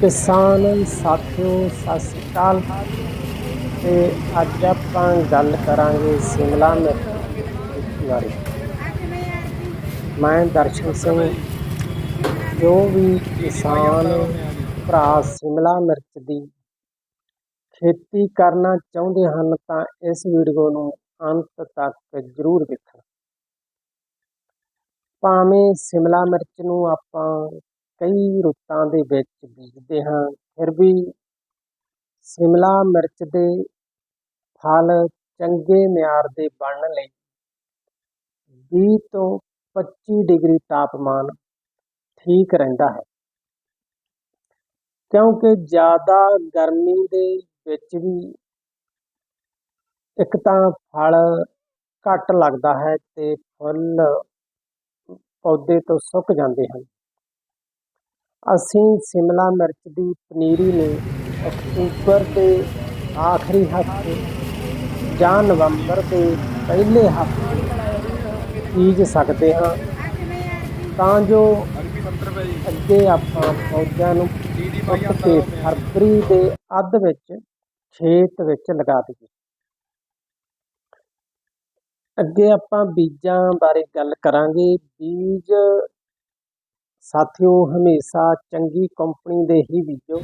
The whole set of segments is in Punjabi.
ਕਿਸਾਨ ਸਾਥੀਓ, ਸਤਿ ਸ਼੍ਰੀ ਅਕਾਲ। ਤੇ ਅੱਜ ਆਪਾਂ ਗੱਲ ਕਰਾਂਗੇ ਸ਼ਿਮਲਾ ਮਿਰਚ ਬਾਰੇ। ਮੈਂ ਦਰਸ਼ਨ ਸਿੰਘ, ਜੋ ਵੀ ਕਿਸਾਨ ਭਰਾ ਸ਼ਿਮਲਾ ਮਿਰਚ ਦੀ ਖੇਤੀ ਕਰਨਾ ਚਾਹੁੰਦੇ ਹਨ, ਤਾਂ ਇਸ ਵੀਡੀਓ ਨੂੰ ਅੰਤ ਤੱਕ ਜ਼ਰੂਰ ਦੇਖਣ। ਭਾਵੇਂ ਸ਼ਿਮਲਾ ਮਿਰਚ ਨੂੰ ਆਪਾਂ ਕਈ ਰੁੱਤਾਂ ਦੇ ਵਿੱਚ ਬੀਜਦੇ ਹਾਂ, ਫਿਰ ਵੀ ਸ਼ਿਮਲਾ ਮਿਰਚ ਦੇ ਫਲ ਚੰਗੇ ਮਿਆਰ ਦੇ ਬਣਨ ਲਈ 20 ਤੋਂ 25 ਡਿਗਰੀ ਤਾਪਮਾਨ ਠੀਕ ਰਹਿੰਦਾ ਹੈ। ਕਿਉਂਕਿ ਜ਼ਿਆਦਾ ਗਰਮੀ ਦੇ ਵਿੱਚ ਵੀ ਇੱਕ ਤਾਂ ਫਲ ਘੱਟ ਲੱਗਦਾ ਹੈ ਤੇ ਫੁੱਲ ਪੌਦੇ ਤੋਂ ਸੁੱਕ ਜਾਂਦੇ ਹਨ। ਅਸੀਂ ਸ਼ਿਮਲਾ ਮਿਰਚ ਦੀ ਪਨੀਰੀ ਨੂੰ ਅਕਤੂਬਰ ਦੇ ਆਖਰੀ ਹਫ਼ਤੇ ਜਾਂ ਨਵੰਬਰ ਦੇ ਪਹਿਲੇ ਹਫ਼ਤੇ ਬੀਜ ਸਕਦੇ ਹਾਂ। ਤਾਂ ਜੋ ਅੱਗੇ ਆਪਾਂ ਪੌਦਿਆਂ ਨੂੰ ਪੁੱਟ ਕੇ ਫਰਵਰੀ ਦੇ ਅੱਧ ਵਿੱਚ ਖੇਤ ਵਿੱਚ ਲਗਾ ਦਈਏ। ਅੱਗੇ ਆਪਾਂ ਬੀਜਾਂ ਬਾਰੇ ਗੱਲ ਕਰਾਂਗੇ। ਬੀਜ ਸਾਥੀਓ, ਹਮੇਸ਼ਾ ਚੰਗੀ ਕੰਪਨੀ ਦੇ ਹੀ ਬੀਜੋ।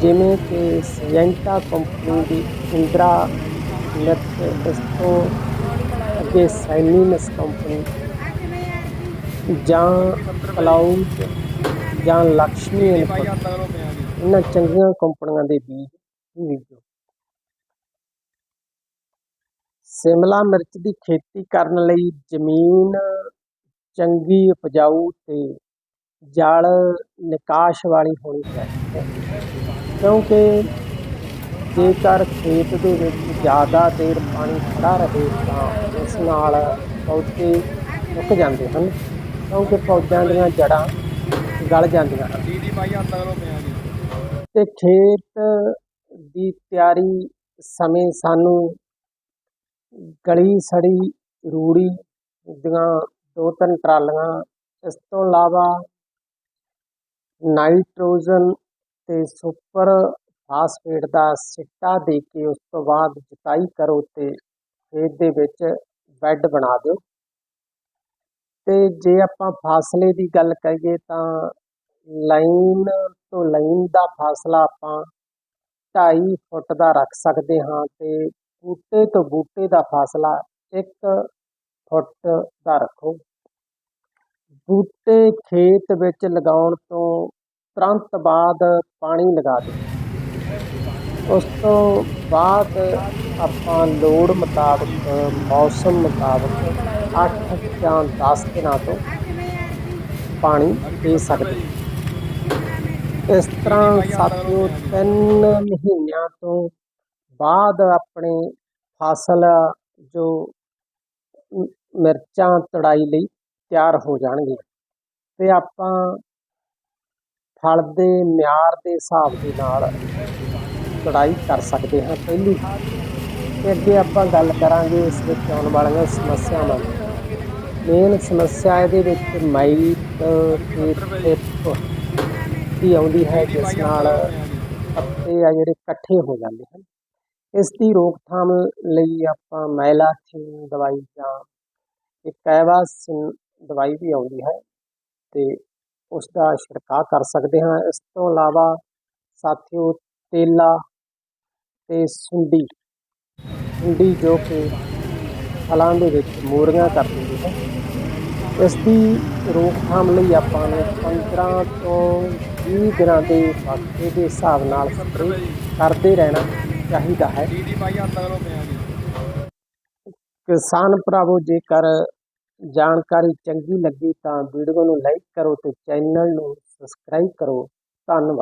ਜਿਵੇਂ ਕਿ ਸਜੈਂਟਾ ਕੰਪਨੀ ਦੀ ਇੰਦਰਾ ਮਿਰਚ ਇਸ ਤੋਂ ਅੱਗੇ ਸਾਈਨਿਨਸ ਕੰਪਨੀ ਜਾਂ ਕਲਾਊਡ ਜਾਂ ਲక్ష్ਮੀ ਇਹਨਾਂ ਚੰਗੀਆਂ ਕੰਪਨੀਆਂ ਦੇ ਬੀਜ ਬੀਜੋ। ਸ਼ਿਮਲਾ ਮਿਰਚ ਦੀ ਖੇਤੀ ਕਰਨ ਲਈ ਜ਼ਮੀਨ ਚੰਗੀ ਉਪਜਾਊ ਤੇ ਜਲ ਨਿਕਾਸ਼ ਵਾਲੀ ਹੋਣੀ ਚਾਹੀਦੀ ਹੈ। ਕਿਉਂਕਿ ਜੇਕਰ ਖੇਤ ਦੇ ਵਿੱਚ ਜ਼ਿਆਦਾ ਦੇਰ ਪਾਣੀ ਖੜਾ ਰਹੇ ਤਾਂ ਇਸ ਨਾਲ ਪੌਦੇ ਮੁੱਕ ਜਾਂਦੇ ਹਨ, ਕਿਉਂਕਿ ਪੌਦਿਆਂ ਦੀਆਂ ਜੜ੍ਹਾਂ ਗਲ ਜਾਂਦੀਆਂ ਹਨ। ਤੇ ਖੇਤ ਦੀ ਤਿਆਰੀ ਸਮੇਂ ਸਾਨੂੰ ਗਲੀ ਸੜੀ ਰੂੜੀ ਦੀਆਂ ਦੋ ਤਿੰਨ ਟਰਾਲੀਆਂ, ਇਸ ਤੋਂ ਇਲਾਵਾ ਨਾਈਟ੍ਰੋਜਨ ਤੇ ਸੁਪਰ ਫਾਸਫੇਟ ਦਾ ਸਿੱਟਾ ਦੇ ਕੇ ਉਸ ਤੋਂ ਬਾਅਦ ਜੁਤਾਈ ਕਰੋ ਤੇ ਖੇਤ ਦੇ ਵਿੱਚ ਬੈੱਡ ਬਣਾ ਦਿਓ। ਤੇ ਜੇ ਆਪਾਂ ਫਾਸਲੇ ਦੀ ਗੱਲ ਕਰੀਏ ਤਾਂ ਲਾਈਨ ਤੋਂ ਲਾਈਨ ਦਾ ਫਾਸਲਾ ਆਪਾਂ 2.5 ਫੁੱਟ ਦਾ ਰੱਖ ਸਕਦੇ ਹਾਂ ਤੇ ਬੂਟੇ ਤੋਂ ਬੂਟੇ ਦਾ ਫਾਸਲਾ 1 ਫੁੱਟ ਦਾ ਰੱਖੋ। ਬੂਟੇ ਖੇਤ ਵਿੱਚ ਲਗਾਉਣ ਤੋਂ ਤੁਰੰਤ ਬਾਅਦ ਪਾਣੀ ਲਗਾ ਦਿਓ। ਉਸ ਤੋਂ ਬਾਅਦ ਆਪਾਂ ਲੋੜ ਮੁਤਾਬਕ, ਮੌਸਮ ਮੁਤਾਬਕ 8 ਜਾਂ 10 ਦਿਨਾਂ ਤੋਂ ਪਾਣੀ ਦੇ ਸਕਦੇ ਇਸ ਤਰ੍ਹਾਂ ਸਾਥੀਓ 3 ਮਹੀਨਿਆਂ ਤੋਂ ਬਾਅਦ ਆਪਣੇ ਫਸਲ ਜੋ ਮਿਰਚਾਂ ਤੜਾਈ ਲਈ ਤਿਆਰ ਹੋ ਜਾਣਗੇ। ਤੇ ਆਪਾਂ ਫਲ ਦੇ ਮਿਆਰ ਦੇ ਹਿਸਾਬ ਦੇ ਨਾਲ ਤੜਾਈ ਕਰ ਸਕਦੇ ਹਾਂ ਪਹਿਲੀ। ਤੇ ਅੱਗੇ ਆਪਾਂ ਗੱਲ ਕਰਾਂਗੇ ਇਸ ਵਿੱਚ ਆਉਣ ਵਾਲੀਆਂ ਸਮੱਸਿਆਵਾਂ ਮੇਨ ਸਮੱਸਿਆ ਇਹਦੇ ਵਿੱਚ ਮਾਈਟ ਤੇ ਦੀ ਆਉਂਦੀ ਹੈ, ਜਿਸ ਨਾਲ ਪੱਤੇ ਆ ਜਿਹੜੇ ਇਕੱਠੇ ਹੋ ਜਾਂਦੇ ਹਨ। ਇਸ ਦੀ ਰੋਕਥਾਮ ਲਈ ਆਪਾਂ ਮੈਲਾਥਿਨ ਦਵਾਈ ਜਾਂ ਇੱਕ ਐਵਾਸਿਨ ਦਵਾਈ ਵੀ ਆਉਂਦੀ ਹੈ ਤੇ ਉਸ ਦਾ ਛਿੜਕਾਅ ਕਰ ਸਕਦੇ ਹਾਂ। ਇਸ ਤੋਂ ਇਲਾਵਾ ਸਾਥੀਓ ਤੇਲਾ ਤੇ ਸੁੰਡੀ। ਸੁੰਡੀ ਜੋ ਕਿ ਫਲਾਂ ਦੇ ਵਿੱਚ ਮੋਰੀਆਂ ਕਰ ਦਿੰਦੀ ਹੈ। ਇਸ ਦੀ ਰੋਕਥਾਮ ਲਈ ਆਪਾਂ ਨੂੰ 15 ਤੋਂ 20 ਦਿਨਾਂ ਦੇ ਵਕਤ ਦੇ ਹਿਸਾਬ ਨਾਲ ਸਪਰੇ ਕਰਦੇ ਰਹਿਣਾ ਚਾਹੀਦਾ ਹੈ। ਕਿਸਾਨ ਭਰਾਵੋ, ਜੇਕਰ ਜਾਣਕਾਰੀ ਚੰਗੀ ਲੱਗੀ ਤਾਂ ਵੀਡੀਓ ਨੂੰ ਲਾਈਕ ਕਰੋ ਤੇ ਚੈਨਲ ਨੂੰ ਸਬਸਕ੍ਰਾਈਬ ਕਰੋ। ਧੰਨਵਾਦ।